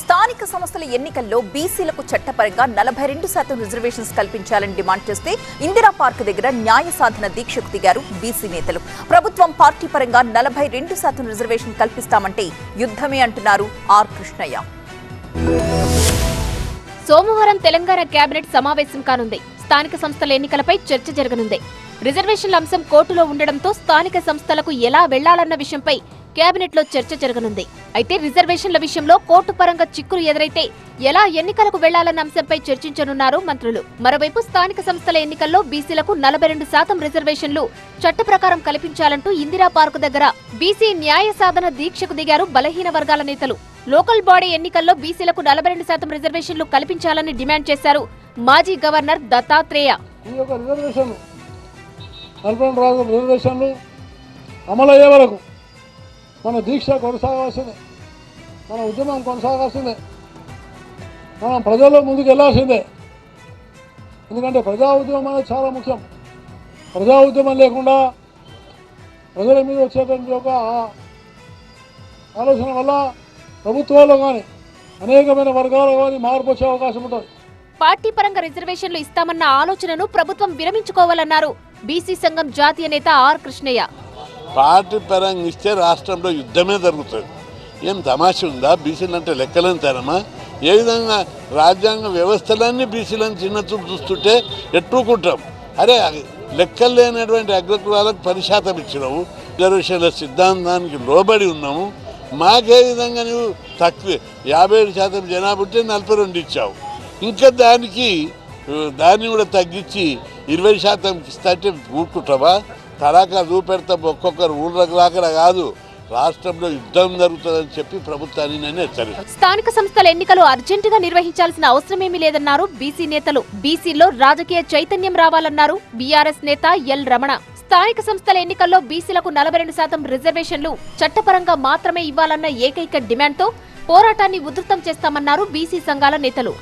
స్థానిక సంస్థల ఎన్నికల్లో బీసీలకు చట్టపరంగా నలభై రెండు శాతం రిజర్వేషన్స్ కల్పించాలని డిమాండ్ చేస్తే ఇందిరా పార్క్ దగ్గర న్యాయ సాధన దీక్షకు దిగారు బీసీ నేతలు. ప్రభుత్వం పార్టీ పరంగా నలభై రెండు శాతం రిజర్వేషన్ కల్పిస్తామంటే యుద్ధమే అంటున్నారు ఆర్ కృష్ణయ్య. సోమవారం తెలంగాణ కేబినెట్ సమావేశం కానుంది. స్థానిక సంస్థల ఎన్నికలపై చర్చ జరగనుంది. రిజర్వేషన్ల అంశం కోర్టులో ఉండడంతో స్థానిక సంస్థలకు ఎలా వెళ్ళాలన్న విషయంపై కేబినెట్లో చర్చ జరగనుంది. అయితే రిజర్వేషన్ల విషయంలో కోర్టు పరంగా చిక్కులు ఎదురైతే ఎలా ఎన్నికలకు వెళ్ళాలన్న అంశంపై చర్చించనున్నారు మంత్రులు. మరోవైపు స్థానిక సంస్థల ఎన్నికల్లో బీసీలకు నలభై రెండు శాతం రిజర్వేషన్లు చట్ట ప్రకారం కల్పించాలంటూ ఇందిరా పార్కు దగ్గర బీసీ న్యాయ సాధన దీక్షకు దిగారు బలహీన వర్గాల నేతలు. లోకల్ బాడీ ఎన్నికల్లో బీసీలకు నలభై రెండు శాతం రిజర్వేషన్లు కల్పించాలని డిమాండ్ చేశారు మాజీ గవర్నర్ దత్తాత్రేయ. ఈ యొక్క రిజర్వేషన్లు రిజర్వేషన్లు అమలయ్యే వరకు మన దీక్ష కొనసాగాల్సిందే. మన ఉద్యమం కొనసాగాల్సిందే. మనం ప్రజల్లో ముందుకు వెళ్ళాల్సిందే. ఎందుకంటే ప్రజా ఉద్యమం అనేది చాలా ముఖ్యం. ప్రజా ఉద్యమం లేకుండా ప్రజల మీద వచ్చేటువంటి ఒక ఆలోచన వల్ల ప్రభుత్వాల్లో కానీ అనేకమైన వర్గాల్లో కానీ మార్పు వచ్చే అవకాశం ఉంటుంది. పార్టీ పరంగా రిజర్వేషన్లు ఇస్తామన్న ఆలోచనను ప్రభుత్వం విరమించుకోవాలన్నారు. బీసీ సంఘం జాతీయ నేత ఆర్ కృష్ణయ్య. పార్టీ పరంగా ఇస్తే రాష్ట్రంలో యుద్ధమే జరుగుతుంది. ఏం తమాష ఉందా? బీసీలు అంటే లెక్కలేని తరమా? ఏ విధంగా రాజ్యాంగ వ్యవస్థలన్నీ బీసీలను చిన్నచూపు చూస్తుంటే ఎట్టుకుంటాం అరే లెక్కలు లేనటువంటి అగ్రకులాలకు పది శాతం ఇచ్చినావు. రిజర్వేషన్ల సిద్ధాంతానికి లోబడి ఉన్నాము మాకే విధంగా నువ్వు తక్కువ. యాభై ఏడు శాతం జనాభా ఉంటే నలభై రెండు ఇచ్చావు. ఇంకా దానికి దాన్ని కూడా తగ్గించి ఇరవై శాతం అంటే ఊరుకుంటావా? తడాకా చూపెడతాం ఒక్కొక్కరు ఊళ్ళకి రాకడ కాదు రాష్ట్రంలో యుద్ధం జరుగుతుందని చెప్పి ప్రభుత్వాన్ని నేను హెచ్చరిస్తాను స్థానిక సంస్థల ఎన్నికలు అర్జెంటుగా నిర్వహించాల్సిన అవసరమేమీ లేదన్నారు బీసీ నేతలు. బీసీలో రాజకీయ చైతన్యం రావాలన్నారు బీఆర్ఎస్ నేత ఎల్ రమణ. స్థానిక సంస్థల ఎన్నికల్లో బీసీలకు నలభై రెండు శాతం రిజర్వేషన్లు చట్టపరంగా మాత్రమే ఇవ్వాలన్న ఏకైక డిమాండ్తో పోరాటాన్ని ఉధృతం చేస్తామన్నారు బీసీ సంఘాల నేతలు.